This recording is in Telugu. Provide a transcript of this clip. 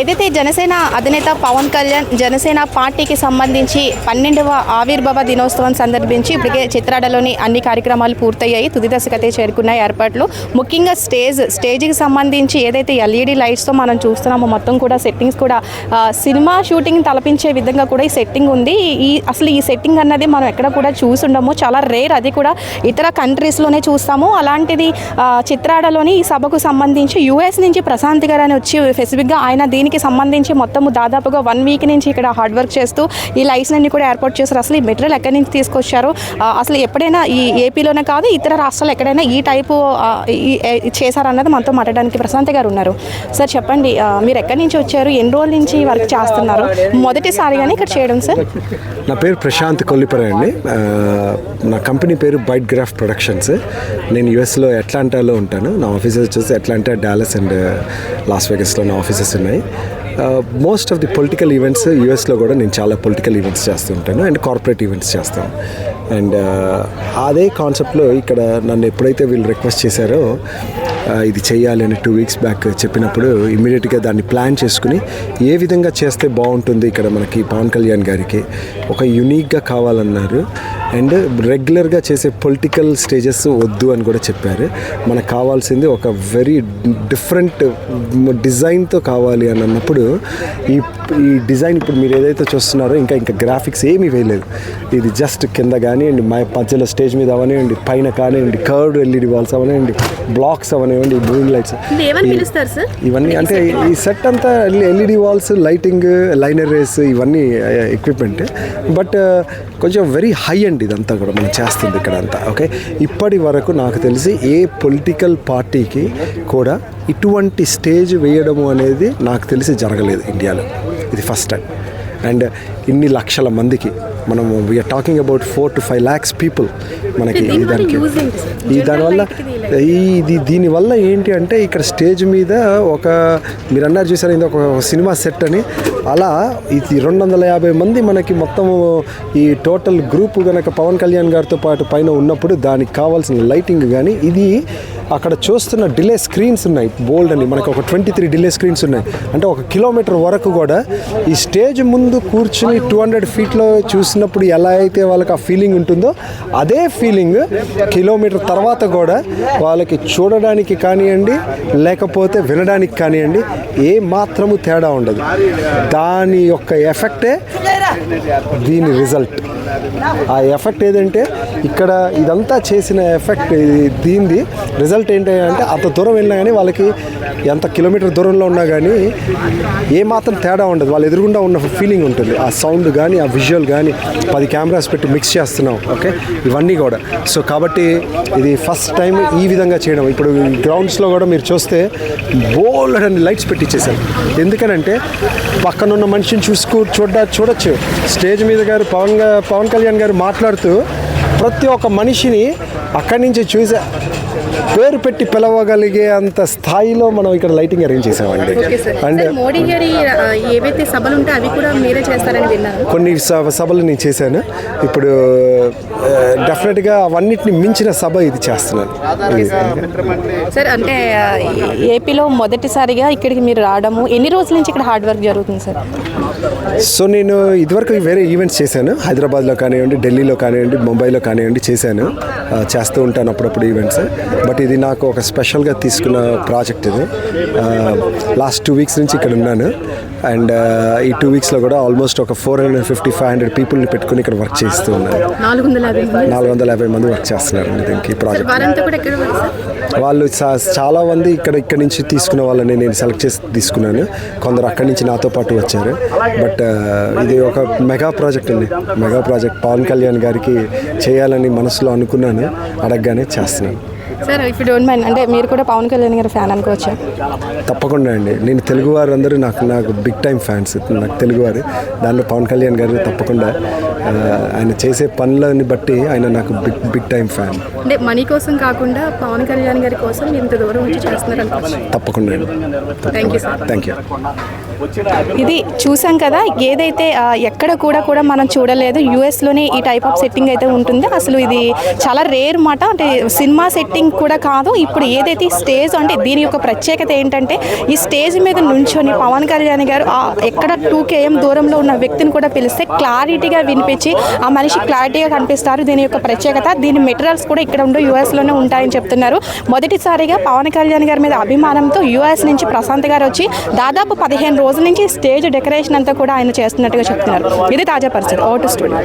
ఏదైతే జనసేన అధినేత పవన్ కళ్యాణ్ జనసేన పార్టీకి సంబంధించి పన్నెండవ ఆవిర్భావ దినోత్సవం సందర్భించి ఇప్పటికే చిత్రాడలోని అన్ని కార్యక్రమాలు పూర్తయ్యాయి. తుది దశకతే చేరుకున్నాయి ఏర్పాట్లు. ముఖ్యంగా స్టేజ్ స్టేజ్కి సంబంధించి ఏదైతే ఎల్ఈడి లైట్స్తో మనం చూస్తున్నామో మొత్తం కూడా సెట్టింగ్స్ కూడా సినిమా షూటింగ్ తలపించే విధంగా కూడా ఈ సెట్టింగ్ ఉంది. ఈ అసలు ఈ సెట్టింగ్ అన్నది మనం ఎక్కడ కూడా చూసుండము. చాలా రేర్ అది కూడా ఇతర కంట్రీస్లోనే చూస్తాము. అలాంటిది చిత్రాడలోని ఈ సభకు సంబంధించి యూఎస్ నుంచి ప్రశాంత్ గారు అని వచ్చి స్పెసిఫిక్గా ఆయన దీనికి సంబంధించి మొత్తము దాదాపుగా వన్ వీక్ నుంచి ఇక్కడ హార్డ్ వర్క్ చేస్తూ ఈ లైట్స్ అన్ని కూడా ఏర్పాటు చేశారు. అసలు ఈ మెటీరియల్ ఎక్కడి నుంచి తీసుకొచ్చారు? అసలు ఎప్పుడైనా ఈ ఏపీలోనే కాదు ఇతర రాష్ట్రాలు ఎక్కడైనా ఈ టైపు ఈ చేశారన్నది మనతో మాట్లాడడానికి ప్రశాంత్ గారు ఉన్నారు. సార్ చెప్పండి మీరు ఎక్కడి నుంచి వచ్చారు? ఎన్ని రోజుల నుంచి వర్క్ చేస్తున్నారు? మొదటిసారిగానే ఇక్కడ చేయడం సార్. నా పేరు ప్రశాంత్ కొల్లిపర అండి. నా కంపెనీ పేరు బైట్ గ్రాఫ్ ప్రొడక్షన్స్ నేను యుఎస్లో అట్లాంటాలో ఉంటాను. నా ఆఫీసెస్ వచ్చేసి అట్లాంటా డాలస్ అండ్ లాస్ వెగస్లో నా ఆఫీసెస్ ఉన్నాయి. Most of the political events యూఎస్లో కూడా నేను చాలా పొలిటికల్ ఈవెంట్స్ చేస్తుంటాను అండ్ కార్పొరేట్ ఈవెంట్స్ చేస్తాను. అండ్ uh, అదే కాన్సెప్ట్లో ఇక్కడ నన్ను ఎప్పుడైతే వీళ్ళు రిక్వెస్ట్ చేశారో uh, ఇది చేయాలి అని టూ వీక్స్ బ్యాక్ చెప్పినప్పుడు ఇమ్మీడియట్గా దాన్ని ప్లాన్ చేసుకుని ఏ విధంగా చేస్తే బాగుంటుంది ఇక్కడ మనకి పవన్ కళ్యాణ్ గారికి ఒక యునీక్గా కావాలన్నారు. అండ్ రెగ్యులర్గా చేసే పొలిటికల్ స్టేజెస్ వద్దు అని కూడా చెప్పారు. మనకు కావాల్సింది ఒక వెరీ డిఫరెంట్ డిజైన్తో కావాలి అని అన్నప్పుడు ఈ ఈ డిజైన్ ఇప్పుడు మీరు ఏదైతే చూస్తున్నారో ఇంకా ఇంకా గ్రాఫిక్స్ ఏమీ వేయలేదు. ఇది జస్ట్ కింద కానివ్వండి మా మధ్యలో స్టేజ్ మీద అవనివ్వండి పైన కానివ్వండి కర్వ్డ్ ఎల్ఈడి వాల్స్ అవనివ్వండి బ్లాక్స్ అవనివ్వండి బ్లూయింగ్ లైట్స్. ఇవన్నీ అంటే ఈ సెట్ అంతా LED walls lighting liner rays ఇవన్నీ ఎక్విప్మెంట్. బట్ కొంచెం వెరీ హై అండ్ ఇదంతా కూడా మనం చేస్తుంది ఇక్కడ అంతా ఓకే? ఇప్పటి వరకు నాకు తెలిసి ఏ పొలిటికల్ పార్టీకి కూడా ఇటువంటి స్టేజ్ వేయడము అనేది నాకు తెలిసి జరగలేదు ఇండియాలో. ఇది ఫస్ట్ టైం. అండ్ ఇన్ని లక్షల మందికి మనం we're talking about four to five lakhs people మనకి ఈ దానికి. ఈ దానివల్ల ఈ ఇది దీనివల్ల ఏంటి అంటే ఇక్కడ స్టేజ్ మీద ఒక మీరు అన్నారు చూసారు ఇది ఒక సినిమా సెట్ అని. అలా ఇది రెండు వందల యాభై మంది మనకి మొత్తం ఈ టోటల్ గ్రూప్ కనుక పవన్ కళ్యాణ్ గారితో పాటు పైన ఉన్నప్పుడు దానికి కావాల్సిన లైటింగ్ కానీ ఇది అక్కడ చూస్తున్న డిలే స్క్రీన్స్ ఉన్నాయి బోల్డ్ అని. మనకు ఒక ట్వంటీ త్రీ డిలే స్క్రీన్స్ ఉన్నాయి. అంటే ఒక కిలోమీటర్ వరకు కూడా ఈ స్టేజ్ ముందు కూర్చుని టూ హండ్రెడ్ ఫీట్లో చూసినప్పుడు ఎలా అయితే వాళ్ళకి ఆ ఫీలింగ్ ఉంటుందో అదే ఫీలింగ్ కిలోమీటర్ తర్వాత కూడా వాళ్ళకి చూడడానికి కానివ్వండి లేకపోతే వినడానికి కానివ్వండి ఏ మాత్రము తేడా ఉండదు. దాని యొక్క ఎఫెక్టే దీని రిజల్ట్ ఆ ఎఫెక్ట్ ఏదంటే ఇక్కడ ఇదంతా చేసిన ఎఫెక్ట్ దీనిది రిజల్ట్ ఏంటి అంటే అంత దూరం వెళ్ళినా కానీ వాళ్ళకి ఎంత కిలోమీటర్ దూరంలో ఉన్నా కానీ ఏ మాత్రం తేడా ఉండదు. వాళ్ళు ఎదురుగుండా ఉన్న ఫీలింగ్ ఉంటుంది. ఆ సౌండ్ కానీ ఆ విజువల్ కానీ పది కెమెరాస్ పెట్టి మిక్స్ చేస్తున్నాం. ఓకే? ఇవన్నీ కూడా. సో కాబట్టి ఇది ఫస్ట్ టైం ఈ విధంగా చేయడం. ఇప్పుడు గ్రౌండ్స్లో కూడా మీరు చూస్తే బోల్డ్ అని లైట్స్ పెట్టించేశారు ఎందుకనంటే పక్కనున్న మనిషిని చూసుకో చూడ చూడొచ్చు. స్టేజ్ మీద గారు పవన్ పవన్ పవన్ కళ్యాణ్ గారు మాట్లాడుతూ ప్రతి ఒక్క మనిషిని అక్కడి నుంచి చూసే పేరు పెట్టి పిలవగలిగే అంత స్థాయిలో మనం ఇక్కడ లైటింగ్ అరేంజ్ చేసామండి. అండ్ మోడీ గారి ఏవైతే సభలు ఉంటాయో అవి కూడా మీరే చేస్తారని విన్నాను. కొన్ని సభ సభలు నేను చేశాను. ఇప్పుడు డెఫినెట్గా అవన్నిటిని మించిన సభ ఇది చేస్తున్నాను. సార్ అంటే ఏపీలో మొదటిసారిగా ఇక్కడికి మీరు రావడము ఎన్ని రోజుల నుంచి ఇక్కడ హార్డ్ వర్క్ జరుగుతుంది సార్? సో నేను ఇదివరకు వేరే ఈవెంట్స్ చేశాను. హైదరాబాద్లో కానివ్వండి ఢిల్లీలో కానివ్వండి ముంబైలో కానివ్వండి చేశాను. చేస్తూ ఉంటాను అప్పుడప్పుడు ఈవెంట్స్ బట్ ఇది నాకు ఒక స్పెషల్గా తీసుకున్న ప్రాజెక్ట్ ఇది. లాస్ట్ టూ వీక్స్ నుంచి ఇక్కడ ఉన్నాను. అండ్ ఈ టూ వీక్స్లో కూడా ఆల్మోస్ట్ ఒక four hundred fifty five hundred పీపుల్ని పెట్టుకుని ఇక్కడ వర్క్ చేస్తూ ఉన్నాను. నాలుగు వందల యాభై మంది. వర్క్ చేస్తున్నారు దీనికి ఈ ప్రాజెక్ట్ వాళ్ళు చాలా మంది ఇక్కడ ఇక్కడ నుంచి తీసుకున్న వాళ్ళని నేను సెలెక్ట్ చేసి తీసుకున్నాను. కొందరు అక్కడి నుంచి నాతో పాటు వచ్చారు. బట్ ఇది ఒక మెగా ప్రాజెక్ట్ అండి. మెగా ప్రాజెక్ట్ పవన్ కళ్యాణ్ గారికి చేయాలని మనసులో అనుకున్నాను. అడగగానే చేస్తున్నాను. సార్ ఇఫ్ డోంట్ మైండ్ అంటే మీరు కూడా పవన్ కళ్యాణ్ గారి ఫ్యాన్ అనుకోవచ్చా? తప్పకుండా అండి. నేను తెలుగు వారందరూ నాకు నాకు బిగ్ టైం ఫ్యాన్స్ నాకు తెలుగువారు దాంట్లో పవన్ కళ్యాణ్ గారు తప్పకుండా ఆయన చేసే పనులని బట్టి ఆయన నాకు బిగ్ బిగ్ టైం ఫ్యాన్ అంటే మనీ కోసం కాకుండా పవన్ కళ్యాణ్ గారి కోసం ఇంత దూరం వచ్చి చేస్తున్నారు తప్పకుండా అండి. Thank you sir thank you ఇది చూసాం కదా ఏదైతే ఎక్కడ కూడా కూడా మనం చూడలేదు. యుఎస్లోనే ఈ టైప్ ఆఫ్ సెట్టింగ్ అయితే ఉంటుంది. అసలు ఇది చాలా రేర్ మాట. అంటే సినిమా సెట్టింగ్ కూడా కాదు. ఇప్పుడు ఏదైతే స్టేజ్ అంటే దీని యొక్క ప్రత్యేకత ఏంటంటే ఈ స్టేజ్ మీద నుంచొని పవన్ కళ్యాణ్ గారు ఎక్కడ టూ కేఎం దూరంలో ఉన్న వ్యక్తిని కూడా పిలిస్తే క్లారిటీగా వినిపించి ఆ మనిషి క్లారిటీగా కనిపిస్తారు. దీని యొక్క ప్రత్యేకత దీని మెటీరియల్స్ కూడా ఇక్కడ ఉండే యూఎస్లోనే ఉంటాయని చెప్తున్నారు. మొదటిసారిగా పవన్ కళ్యాణ్ గారి మీద అభిమానంతో యూఎస్ నుంచి ప్రశాంత్ గారు వచ్చి దాదాపు పదిహేను రోజుల నుంచి స్టేజ్ డెకరేషన్ అంతా కూడా ఆయన చేస్తున్నట్టుగా చెప్తున్నారు. ఇది తాజా పరిస్థితి. Vote studio